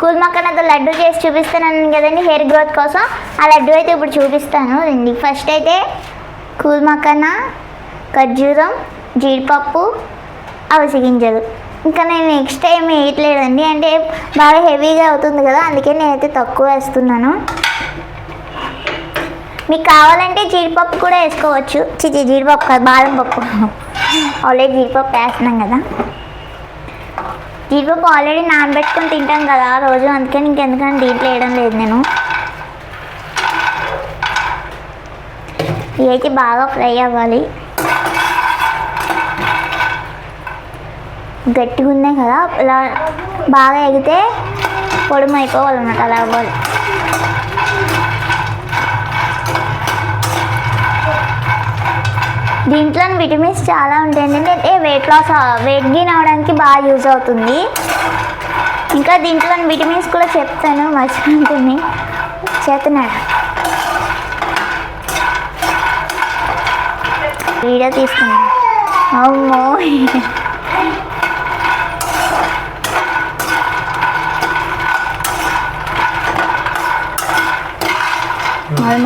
Cool మక్కనతో laddu చేసి చూపిస్తాను కదండి హెయిర్ గ్రోత్ కోసం. ఆ లడ్డు అయితే ఇప్పుడు చూపిస్తాను రండి. ఫస్ట్ అయితే కూల్ మక్కన ఖర్జూరం జీడిపప్పు అవసి గింజలు. ఇంకా నేను నెక్స్ట్ టైం వేయట్లేదండి. అంటే బాగా హెవీగా అవుతుంది కదా అందుకే నేనైతే తక్కువ వేస్తున్నాను. మీకు కావాలంటే జీడిపప్పు కూడా వేసుకోవచ్చు. చిచి జీడిపప్పు కాదు బాదం పప్పు. ఆల్రెడీ జీడిపప్పు వేస్తున్నాం కదా. జీడిపప్పు ఆల్రెడీ నానబెట్టుకొని తింటాం కదా రోజు అందుకని ఇంకెందుకని దీంట్లో వేయడం లేదు నేను. ఇవైతే బాగా ఫ్రై అవ్వాలి. గట్టిగా ఉన్నాయి కదా ఇలా బాగా ఎగితే పొడుమైపోవాలన్నమాట అలా అవ్వాలి. దీంట్లో విటమిన్స్ చాలా ఉంటాయి ఏంటంటే వెయిట్ లాస్ వెయిట్ గెయిన్ అవడానికి బాగా యూజ్ అవుతుంది. ఇంకా దీంట్లో విటమిన్స్ కూడా చెప్తాను మర్చిపోతుంది చేస్తున్నాడు వీడియో తీసుకున్నాను. అమ్మో.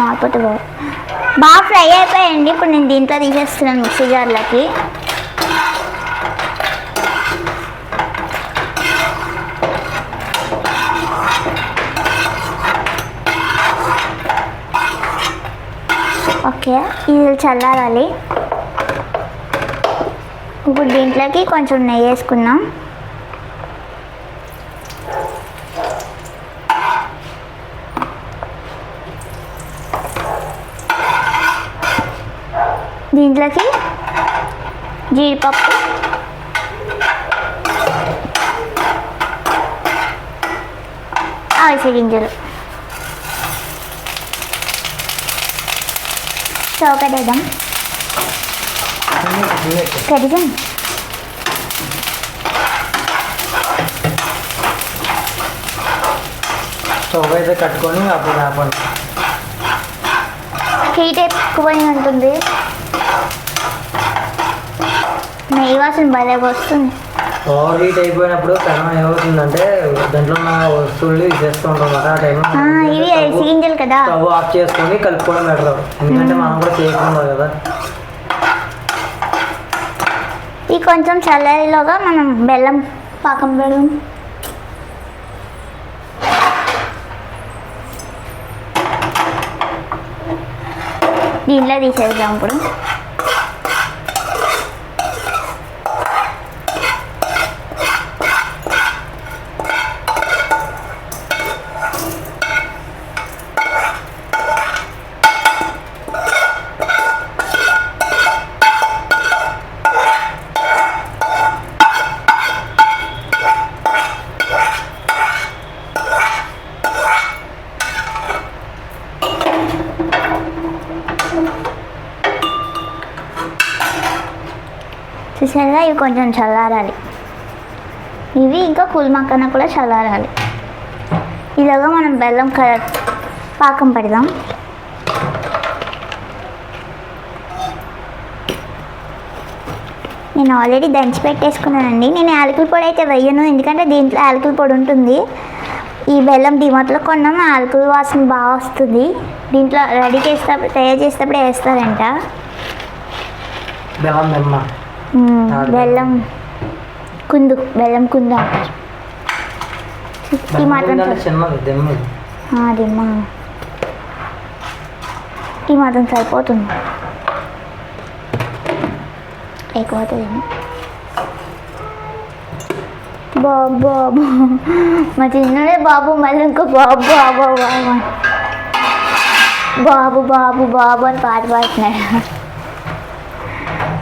మారిపోతే బాగు బాగా ఫ్రై అయిపోయాయండి ఇప్పుడు నేను దీంట్లో తీసేస్తున్నాను మిక్సీ జార్లకి. ఓకే ఇది చల్లారాలి. ఇప్పుడు దీంట్లోకి కొంచెం నెయ్యి వేసుకుందాం. దీంట్లోకి జీడిపప్పు. అవిసె గింజలు. చౌకటేద్దాం కడిగాం. స్టవ్ అయితే కట్టుకొని అప్పుడు ఆపండి. హీట్ ఎక్కువ ఉంటుంది నెయ్యి వాసన భలే వస్తుంది. ఓవర్ హీట్ అయిపోయినప్పుడు పెనం ఏమవుతుందంటే దాంట్లో ఉన్న వస్తువులు చేస్తూ ఉంటాం కదా ఆ టైంలో కదా. స్టవ్ ఆఫ్ చేసుకొని కలుపుకోవడం బెటర్ ఎందుకంటే మనం కూడా చేయకుండా కదా. ఈ కొంచెం చల్లరిలోగా మనం బెల్లం పాకం పెడదాం దీంట్లో తీసేద్దాం ఇప్పుడు. చూసారుగా ఇవి కొంచెం చల్లారాలి. ఇవి ఇంకా కుల్మక్కన కూడా చల్లారాలి. ఇలాగా మనం బెల్లం క పాకం పెడదాం. నేను ఆల్రెడీ దంచి పెట్టేసుకున్నానండి. నేను యాలకుల పొడి అయితే వెయ్యను ఎందుకంటే దీంట్లో యాలకుల పొడి ఉంటుంది. ఈ బెల్లం డిమార్ట్లో కొన్నాం యాలకుల వాసన బాగా వస్తుంది. దీంట్లో రెడీ చేసేటప్పుడు తయారు చేసేటప్పుడు వేస్తారంట. బెల్లం బెల్లం. కుందు బెల్లం కుందు ఈ మాత్రం బెల్లం చాలు. చిన్నది దిమ్మది ఆ, అది మా ఈ మాత్రం సరిపోతుంది. ఎక్కువవుతుందేమో బాబు బాబు. మా చిన్నడే బాబు మళ్ళీ ఇంకో బాబు బాబు బాబు. బాబు బాబు బాబు అని పాట పాడుతున్నాడు.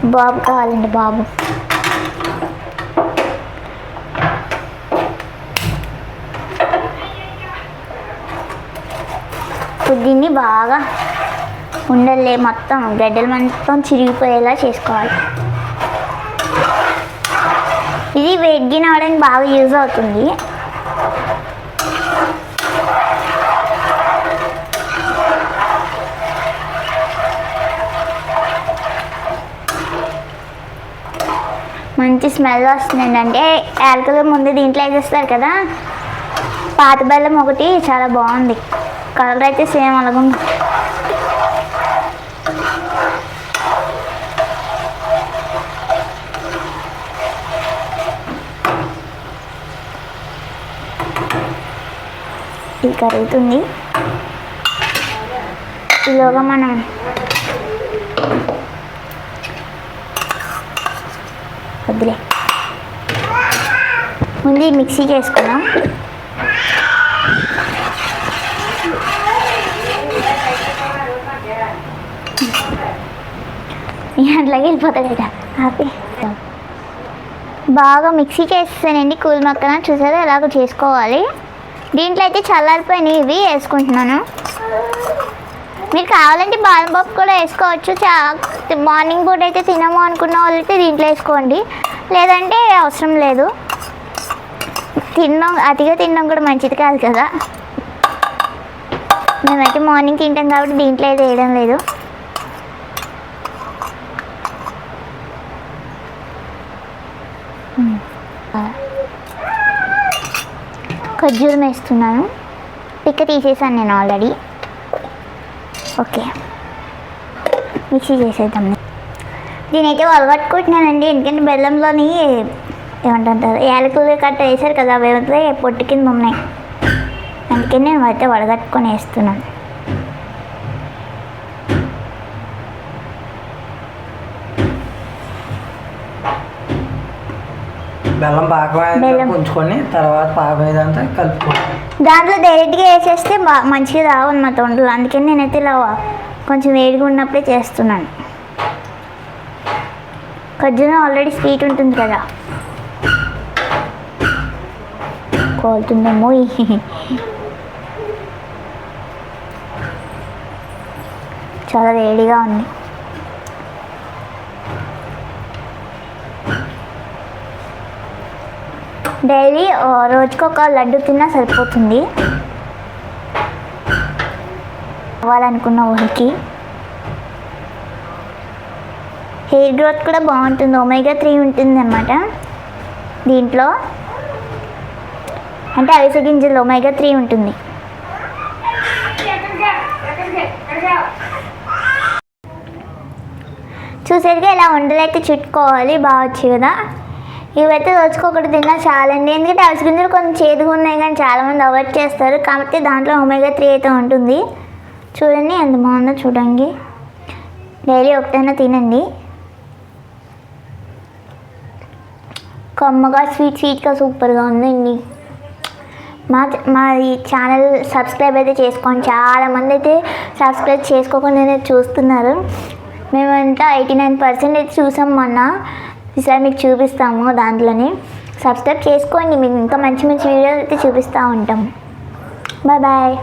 బాబు కావాలండి బాబు. దీన్ని బాగా ఉండలే మొత్తం గడ్డలు మొత్తం చిరిగిపోయేలా చేసుకోవాలి. ఇది వెగ్గిన అవడానికి బాగా యూజ్ అవుతుంది. మంచి స్మెల్ వస్తుందండి. అంటే యాలకులు ముందు దీంట్లో వేసేస్తారు కదా? పాత బెల్లం ఒకటి చాలా బాగుంది. కలర్ అయితే సేమ్ అలాగుంది. ఇది కరుగుతుంది ఈలోగా మనం ముందు మిక్సీ చేసుకున్నాం అట్లాగే వెళ్ళిపోతాడు హ్యాపీ బాగా మిక్సీ చేసేసానండి కూల్ మక్కన చూసారా? ఎలాగో చేసుకోవాలి. దీంట్లో అయితే చల్లారిపోయినాయి ఇవి వేసుకుంటున్నాను. మీరు కావాలంటే బాదం పప్పు కూడా వేసుకోవచ్చు. చా మార్నింగ్ పూట అయితే తినము అనుకున్న వాళ్ళైతే దీంట్లో వేసుకోండి. లేదంటే అవసరం లేదు. తినడం అతిగా తినడం కూడా మంచిది కాదు కదా. మేమైతే మార్నింగ్ తింటాం కాబట్టి దీంట్లో అయితే వేయడం లేదు. ఖర్జూరం వేస్తున్నాను. పిక్క తీసేసాను నేను ఆల్రెడీ ఓకే. మిక్సీ చేసేద్దాం. దీనైతే వలగట్టుకుంటున్నానండి ఎందుకంటే బెల్లంలోని ఏమంటారు యాలకులు కట్ట వేసారు కదా అవి అయితే పొట్టు కింద ఉన్నాయి. అందుకని నేను అయితే వడగట్టుకొని వేస్తున్నాను. బెల్లం పాకం. ఉంచుకొని తర్వాత పాకం ఇదంతా కలుపుకోవాలి. దాంట్లో డైరెక్ట్గా వేసేస్తే బా మంచిగా రావన్నమాట వంటలు అందుకని నేనైతే ఇలా కొంచెం వేడిగా ఉన్నప్పుడే చేస్తున్నాను. ఖర్జూరం ఆల్రెడీ స్వీట్ ఉంటుంది కదా. కోలుతుందేమో చాలా వేడిగా ఉంది. డైలీ ఆ, రోజుకి ఒక లడ్డు తిన్నా సరిపోతుంది. అవ్వాలనుకున్న ఊరికి. హెయిర్ గ్రోత్ కూడా బాగుంటుంది. ఒమేగా త్రీ ఉంటుంది అన్నమాట దీంట్లో అంటే అవిసె గింజలు ఒమేగా త్రీ ఉంటుంది. చూసేదిగా ఇలా ఉండలు అయితే చుట్టుకోవాలి బాగా వచ్చి కదా. ఇవైతే రోజుకొకటి తిన్నా చాలండి. ఎందుకంటే అవిసె గింజలు కొంచెం చేదుగా ఉన్నాయి కానీ చాలామంది అవాయిడ్ చేస్తారు. కాబట్టి దాంట్లో ఒమేగా త్రీ అయితే ఉంటుంది. చూడండి ఎంత బాగుందో చూడండి. డైలీ ఒకటైనా తినండి. కమ్మగా స్వీట్ స్వీట్గా సూపర్గా ఉందండి మా మా ఈ ఛానల్ సబ్స్క్రైబ్ అయితే చేసుకోండి. చాలామంది అయితే సబ్స్క్రైబ్ చేసుకోకుండానే చూస్తున్నారు. మేమంతా ఎయిటీ నైన్ పర్సెంట్ అయితే చూసాం మొన్న. ఈసారి మీకు చూపిస్తాము దాంట్లోనే. సబ్స్క్రైబ్ చేసుకోండి. మీకు ఇంకా మంచి మంచి వీడియోలు అయితే చూపిస్తూ ఉంటాం. Bye bye.